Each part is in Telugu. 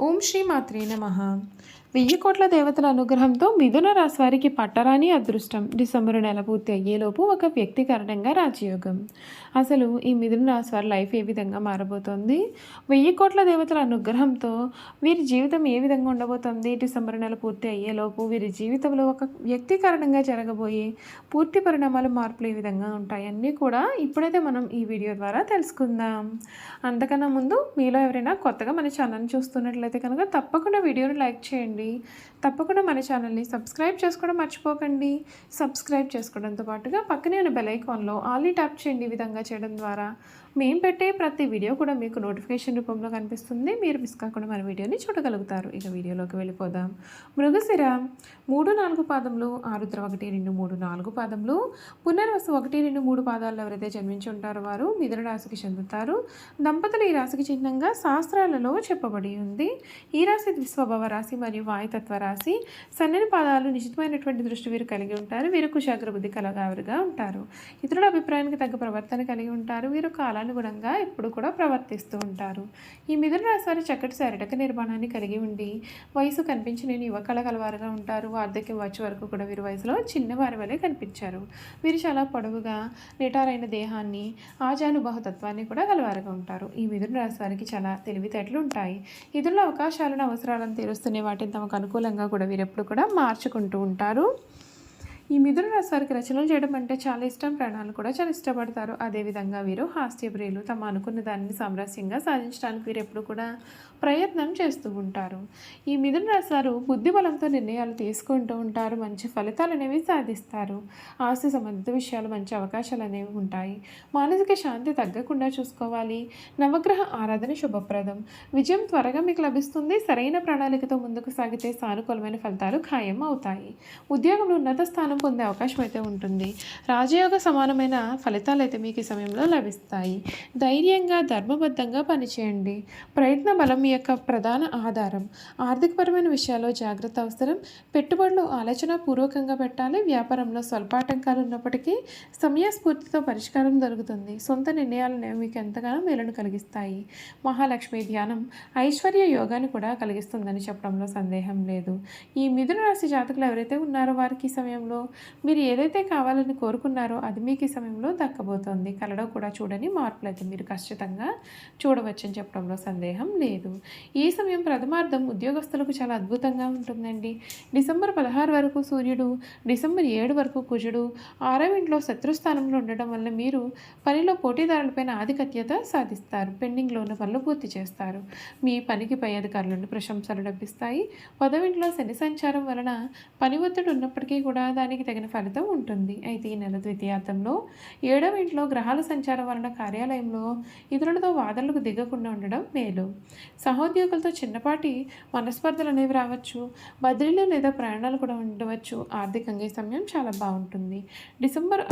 ओम श्री मात्रे नमः। వెయ్యి కోట్ల దేవతల అనుగ్రహంతో మిథున రాశి వారికి పట్టరాని అదృష్టం. డిసెంబర్ నెల పూర్తి అయ్యేలోపు ఒక వ్యక్తి కారణంగా రాజయోగం. అసలు ఈ మిథున రాశి వారి లైఫ్ ఏ విధంగా మారబోతోంది? వెయ్యి కోట్ల దేవతల అనుగ్రహంతో వీరి జీవితం ఏ విధంగా ఉండబోతోంది? డిసెంబర్ నెల పూర్తి అయ్యేలోపు వీరి జీవితంలో ఒక వ్యక్తి కారణంగా జరగబోయే పూర్తి పరిణామాలు మార్పులు ఏ విధంగా ఉంటాయి అన్నీ కూడా ఇప్పుడైతే మనం ఈ వీడియో ద్వారా తెలుసుకుందాం. అంతకన్నా ముందు మీలో ఎవరైనా కొత్తగా మన ఛానల్ చూస్తున్నట్లయితే కనుక తప్పకుండా వీడియోని లైక్ చేయండి. తప్పకుండా మన ఛానల్ని సబ్స్క్రైబ్ చేసుకోవడం మర్చిపోకండి. సబ్స్క్రైబ్ చేసుకోవడంతో పాటుగా పక్కనే ఉన్న బెల్ ఐకాన్లో ఆలీ ట్యాప్ చేయండి ఈ విధంగా చేయడం ద్వారా. మేము పెట్టే ప్రతి వీడియో కూడా మీకు నోటిఫికేషన్ రూపంలో కనిపిస్తుంది. మీరు మిస్ కాకుండా మన వీడియోని చూడగలుగుతారు. ఇక వీడియోలోకి వెళ్ళిపోదాం. మృగశిర మూడు నాలుగు పాదములు ఆరుద్ర ఒకటి రెండు మూడు నాలుగు పాదములు పునర్వసు ఒకటి రెండు మూడు పాదాల్లో ఎవరైతే జన్మించి ఉంటారో వారు మిథున రాశికి చెందుతారు. దంపతులు ఈ రాశికి చిహ్నంగా శాస్త్రాలలో చెప్పబడి ఉంది. ఈ రాశి స్వభావ రాశి మరియు వాయుతత్వ రాశి సన్నని పాదాలు నిశ్చితమైనటువంటి దృష్టి వీరు కలిగి ఉంటారు. వీరు కుశాగ్ర బుద్ధి కలగావిరిగా ఉంటారు. ఇతరుల అభిప్రాయానికి తగ్గ ప్రవర్తన కలిగి ఉంటారు. వీరు కాలాన్ని కాలానుగుణంగా ఇప్పుడు కూడా ప్రవర్తిస్తూ ఉంటారు. ఈ మిథున రాశి చక్కటి శారీరక నిర్మాణాన్ని కలిగి ఉండి వయసు కనిపించిన యువ కళ కలవారుగా ఉంటారు. వార్ధక్యం వచ్చే వరకు కూడా వీరి వయసులో చిన్నవారి వలె కనిపించారు. వీరు చాలా పొడవుగా నిటారైన దేహాన్ని ఆజానుబాహుతత్వాన్ని కూడా కలవారుగా ఉంటారు. ఈ మిథున రాశి వారికి చాలా తెలివితేటలు ఉంటాయి. ఇతరుల అవకాశాలను అవసరాలను తీరుస్తున్న వాటిని తమకు అనుకూలంగా కూడా వీరెప్పుడు కూడా మార్చుకుంటూ ఉంటారు. ఈ మిథున రాశి వారికి రచనలు చేయడం అంటే చాలా ఇష్టం ప్రాణాలు కూడా చాలా ఇష్టపడతారు. అదేవిధంగా వీరు హాస్యప్రియులు తమ అనుకున్న దానిని సామరస్యంగా సాధించడానికి వీరు ఎప్పుడు కూడా ప్రయత్నం చేస్తూ ఉంటారు. ఈ మిథున రాశి వారు బుద్ధి బలంతో నిర్ణయాలు తీసుకుంటూ ఉంటారు మంచి ఫలితాలు అనేవి సాధిస్తారు. ఆస్తి సంబంధిత విషయాలు మంచి అవకాశాలు అనేవి ఉంటాయి. మానసిక శాంతి తగ్గకుండా చూసుకోవాలి. నవగ్రహ ఆరాధన శుభప్రదం. విజయం త్వరగా మీకు లభిస్తుంది. సరైన ప్రణాళికతో ముందుకు సాగితే సానుకూలమైన ఫలితాలు ఖాయం అవుతాయి. ఉద్యోగంలో ఉన్నత స్థానం పొందే అవకాశం అయితే ఉంటుంది. రాజయోగ సమానమైన ఫలితాలు అయితే మీకు ఈ సమయంలో లభిస్తాయి. ధైర్యంగా ధర్మబద్ధంగా పనిచేయండి. ప్రయత్న బలం మీ యొక్క ప్రధాన ఆధారం. ఆర్థికపరమైన విషయాల్లో జాగ్రత్త అవసరం. పెట్టుబడులు ఆలోచన పూర్వకంగా పెట్టాలి. వ్యాపారంలో స్వల్పాటంకాలు ఉన్నప్పటికీ సమయస్ఫూర్తితో పరిష్కారం దొరుకుతుంది. సొంత నిర్ణయాలు మీకు ఎంతగానో మేలును కలిగిస్తాయి. మహాలక్ష్మి ధ్యానం ఐశ్వర్య యోగాన్ని కూడా కలిగిస్తుందని చెప్పడంలో సందేహం లేదు. ఈ మిథున రాశి జాతకులు ఎవరైతే ఉన్నారో వారికి ఈ సమయంలో మీరు ఏదైతే కావాలని కోరుకున్నారో అది మీకు ఈ సమయంలో దక్కబోతోంది. కలలో కూడా చూడని మార్పులు అయితే మీరు ఖచ్చితంగా చూడవచ్చని చెప్పడంలో సందేహం లేదు. ఈ సమయం ప్రథమార్థం ఉద్యోగస్తులకు చాలా అద్భుతంగా ఉంటుందండి. డిసెంబర్ పదహారు వరకు సూర్యుడు డిసెంబర్ ఏడు వరకు కుజుడు ఆరవ ఇంట్లో శత్రుస్థానంలో ఉండడం వల్ల మీరు పనిలో పోటీదారులపైన ఆధిపత్యత సాధిస్తారు. పెండింగ్లో ఉన్న పనులు పూర్తి చేస్తారు. మీ పనికి పై అధికారుల నుండి ప్రశంసలు లభిస్తాయి. పదవింట్లో శని సంచారం వలన పని ఒత్తిడి ఉన్నప్పటికీ కూడా దానికి తగిన ఫలితం ఉంటుంది. అయితే ఈ నెల ద్వితీయార్థంలో ఏడవ ఇంట్లో గ్రహాల సంచారం వలన కార్యాలయంలో ఇతరులతో వాదనలకు దిగకుండా ఉండడం మేలు. సహోద్యోగులతో చిన్నపాటి మనస్పర్ధలు అనేవి రావచ్చు. బదిలీలు లేదా ప్రయాణాలు కూడా ఉండవచ్చు. ఆర్థికంగా ఈ సమయం చాలా బాగుంటుంది. డిసెంబర్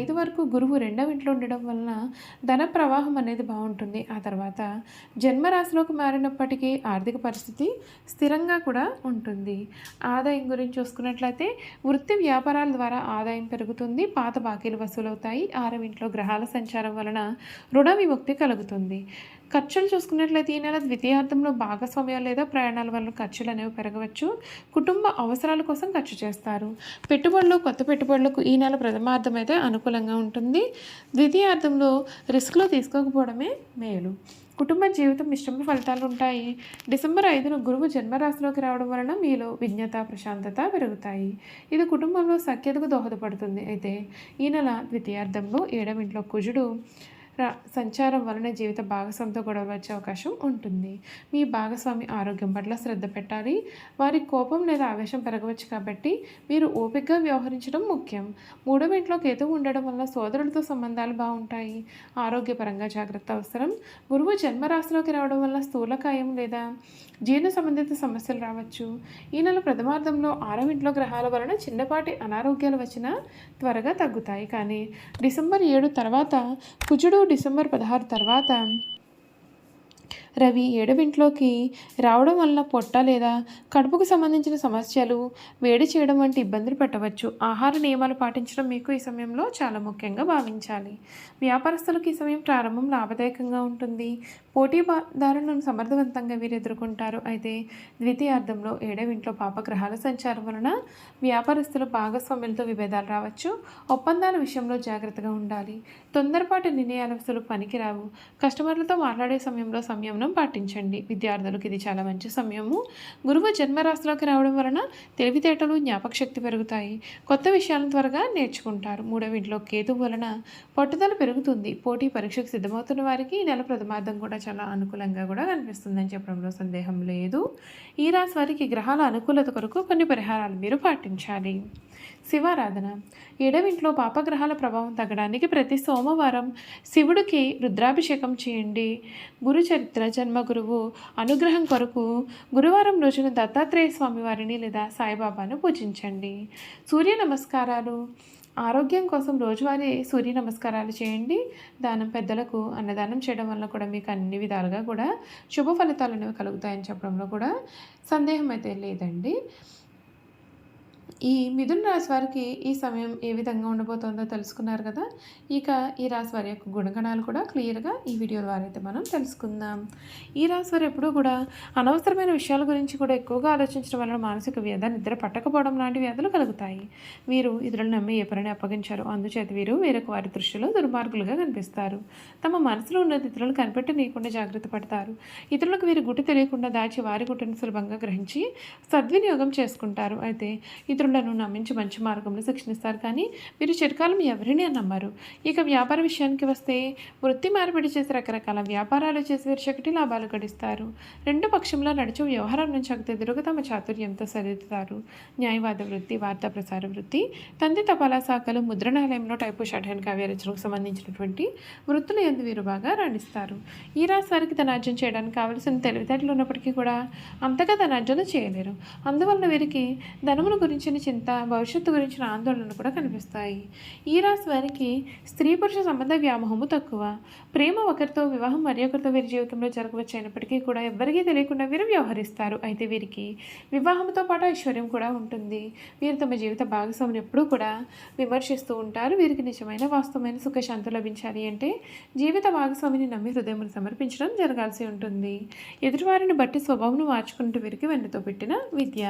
ఐదు వరకు గురువు రెండవ ఇంట్లో ఉండడం వలన ధన ప్రవాహం అనేది బాగుంటుంది. ఆ తర్వాత జన్మరాశిలోకి మారినప్పటికీ ఆర్థిక పరిస్థితి స్థిరంగా కూడా ఉంటుంది. ఆదాయం గురించి చూసుకున్నట్లయితే వృత్తి వ్యాపారాల ద్వారా ఆదాయం పెరుగుతుంది పాత బాకీలు వసూలవుతాయి ఆరవ ఇంట్లో గ్రహాల సంచారం వలన రుణ విముక్తి కలుగుతుంది. ఖర్చులు చూసుకున్నట్లయితే ఈ నెల ద్వితీయార్థంలో భాగస్వామ్యాలు లేదా ప్రయాణాల వల్ల ఖర్చులు అనేవి పెరగవచ్చు. కుటుంబ అవసరాల కోసం ఖర్చు చేస్తారు. పెట్టుబడులు కొత్త పెట్టుబడులకు ఈ నెల ప్రథమార్థం అయితే అనుకూలంగా ఉంటుంది. ద్వితీయార్థంలో రిస్క్లో తీసుకోకపోవడమే మేలు. కుటుంబ జీవితం మిశ్రమ ఫలితాలు ఉంటాయి. డిసెంబర్ ఐదున గురువు జన్మరాశిలోకి రావడం వలన మీలో విజ్ఞత ప్రశాంతత పెరుగుతాయి. ఇది కుటుంబంలో సఖ్యతకు దోహదపడుతుంది. అయితే ఈ నెల ద్వితీయార్థంలో ఏడవింట్లో కుజుడు సంచారం వలన జీవిత భాగస్వామితో గొడవలు వచ్చే అవకాశం ఉంటుంది. మీ భాగస్వామి ఆరోగ్యం పట్ల శ్రద్ధ పెట్టాలి. వారి కోపం లేదా ఆవేశం పెరగవచ్చు కాబట్టి మీరు ఓపికగా వ్యవహరించడం ముఖ్యం. మూడవ ఇంట్లో కేతువు ఉండడం వల్ల సోదరులతో సంబంధాలు బాగుంటాయి. ఆరోగ్యపరంగా జాగ్రత్త అవసరం. గురువు జన్మరాశిలోకి రావడం వల్ల స్థూలకాయం లేదా జీర్ణ సంబంధిత సమస్యలు రావచ్చు. ఈ నెల ప్రథమార్థంలో ఆరవ ఇంట్లో గ్రహాల వలన చిన్నపాటి అనారోగ్యాలు వచ్చినా త్వరగా తగ్గుతాయి. కానీ డిసెంబర్ ఏడు తర్వాత కుజుడు డిసెంబర్ పదహారు తర్వాత రవి ఏడవింట్లోకి రావడం వలన పొట్ట లేదా కడుపుకు సంబంధించిన సమస్యలు వేడి చేయడం వంటి ఇబ్బందులు పెట్టవచ్చు. ఆహార నియమాలు పాటించడం మీకు ఈ సమయంలో చాలా ముఖ్యంగా భావించాలి. వ్యాపారస్తులకు ఈ సమయం ప్రారంభం లాభదాయకంగా ఉంటుంది. పోటీదారులను సమర్థవంతంగా వీరు ఎదుర్కొంటారు. అయితే ద్వితీయార్థంలో ఏడవింట్లో పాపగ్రహాల సంచారం వలన వ్యాపారస్తులు భాగస్వామ్యులతో విభేదాలు రావచ్చు. ఒప్పందాల విషయంలో జాగ్రత్తగా ఉండాలి. తొందరపాటు నిర్ణయాలు అసలు పనికిరావు. కస్టమర్లతో మాట్లాడే సమయంలో సంయమనం పాటించండి. విద్యార్థులకు ఇది చాలా మంచి సమయము. గురువు జన్మరాశిలోకి రావడం వలన తెలివితేటలు జ్ఞాపకశక్తి పెరుగుతాయి. కొత్త విషయాలను త్వరగా నేర్చుకుంటారు. మూడవ ఇంట్లో కేతు వలన పట్టుదల పెరుగుతుంది. పోటీ పరీక్షకు సిద్ధమవుతున్న వారికి ఈ నెల ప్రథమార్థం కూడా చాలా అనుకూలంగా కూడా కనిపిస్తుందని చెప్పడంలో సందేహం లేదు. ఈ రాశి వారికి గ్రహాల అనుకూలత కొరకు కొన్ని పరిహారాలు మీరు పాటించాలి. శివారాధన. ఏడవింట్లో పాపగ్రహాల ప్రభావం తగ్గడానికి ప్రతి సోమవారం శివుడికి రుద్రాభిషేకం చేయండి. గురుచరిత్ర జన్మగురువు జన్మ గురువు అనుగ్రహం కొరకు గురువారం రోజున దత్తాత్రేయ స్వామి వారిని లేదా సాయిబాబాను పూజించండి. సూర్య నమస్కారాలు. ఆరోగ్యం కోసం రోజువారీ సూర్య నమస్కారాలు చేయండి. దానం పెద్దలకు అన్నదానం చేయడం వల్ల కూడా మీకు అన్ని విధాలుగా కూడా శుభ ఫలితాలు అనేవి కలుగుతాయని చెప్పడంలో కూడా సందేహం అయితే లేదండి. ఈ మిథున రాశి వారికి ఈ సమయం ఏ విధంగా ఉండబోతోందో తెలుసుకున్నారు కదా? ఇక ఈ రాశి వారి యొక్క గుణగణాలు కూడా క్లియర్గా ఈ వీడియో ద్వారా అయితే మనం తెలుసుకుందాం. ఈ రాశి వారు ఎప్పుడూ కూడా అనవసరమైన విషయాల గురించి కూడా ఎక్కువగా ఆలోచించడం వలన మానసిక వ్యధ నిద్ర పట్టకపోవడం లాంటి వ్యాధులు కలుగుతాయి. వీరు ఇతరులను నమ్మి ఏ పనిని అప్పగించారు. అందుచేత వీరు వేరొక వారి దృష్టిలో దుర్మార్గులుగా కనిపిస్తారు. తమ మనసులో ఉన్నది ఇతరులు కనిపెట్టనీయకుండా జాగ్రత్త పడతారు. ఇతరులకు వీరి గుట్టు తెలియకుండా దాచి వారి గుట్టును సులభంగా గ్రహించి సద్వినియోగం చేసుకుంటారు. అయితే మిత్రులను నమ్మించి మంచి మార్గంలో శిక్షణిస్తారు. కానీ వీరు చిరకాలం ఎవరిని నమ్మరు? ఇక వ్యాపార విషయానికి వస్తే వృత్తి మార్పిడి చేసి రకరకాల వ్యాపారాలు చేసి వీరు చక్కటి లాభాలు గడిస్తారు. రెండు పక్షంలో నడిచే వ్యవహారం నుంచి అగతెదురుగా తమ చాతుర్యంతో సరిదిద్దుతారు. న్యాయవాద వృత్తి వార్తా ప్రసార వృత్తి తంది తపాలా శాఖలు ముద్రణాలయంలో టైపు షార్ట్ కావ్య రచనకు సంబంధించినటువంటి వృత్తులు ఎందు వీరు బాగా రాణిస్తారు. ఈ రాశి వారికి ధనార్జన చేయడానికి కావలసిన తెలివితేటలు ఉన్నప్పటికీ కూడా అంతగా ధనార్జన చేయలేరు. అందువలన వీరికి ధనముల గురించిన చింత భవిష్యత్తు గురించిన ఆందోళనలు కూడా కనిపిస్తాయి. ఈ రాశి వారికి స్త్రీ పురుష సంబంధ వ్యామోహము తక్కువ. ప్రేమ ఒకరితో వివాహం మరి ఒకరితో వీరి జీవితంలో జరగవచ్చు అయినప్పటికీ కూడా ఎవ్వరికీ తెలియకుండా వీరు వ్యవహరిస్తారు. అయితే వీరికి వివాహంతో పాటు ఐశ్వర్యం కూడా ఉంటుంది. వీరు తమ జీవిత భాగస్వామిని ఎప్పుడూ కూడా విమర్శిస్తూ ఉంటారు. వీరికి నిజమైన వాస్తవమైన సుఖశాంతి లభించాలి అంటే జీవిత భాగస్వామిని నమ్మి హృదయమును సమర్పించడం జరగాల్సి ఉంటుంది. ఎదుటివారిని బట్టి స్వభావం మార్చుకుంటూ వీరికి వెన్నతో పెట్టిన విద్య.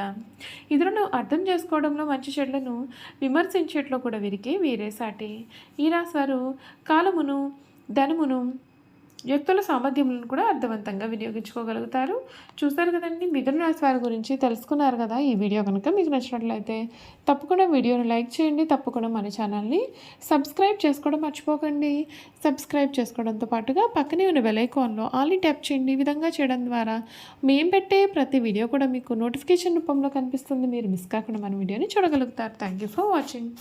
ఇతరులను అర్థం తీసుకోవడంలో మంచి చెడ్లను విమర్శించేట్లో కూడా వీరికి వీరేసాటి ఈ రాశి కాలమును ధనమును వ్యక్తుల సామర్థ్యములను కూడా అర్థవంతంగా వినియోగించుకోగలుగుతారు. చూస్తారు కదండి మిథున రాశి వారి గురించి తెలుసుకున్నారు కదా ఈ వీడియో కనుక. మీకు నచ్చినట్లయితే తప్పకుండా వీడియోని లైక్ చేయండి తప్పకుండా మన ఛానల్ని సబ్స్క్రైబ్ చేసుకోవడం మర్చిపోకండి. సబ్స్క్రైబ్ చేసుకోవడంతో పాటుగా పక్కనే ఉన్న బెల్ ఐకాన్లో ఆల్ని ట్యాప్ చేయండి. ఈ విధంగా చేయడం ద్వారా మేము పెట్టే ప్రతి వీడియో కూడా మీకు నోటిఫికేషన్ రూపంలో కనిపిస్తుంది. మీరు మిస్ కాకుండా మన వీడియోని చూడగలుగుతారు. Thank you for watching.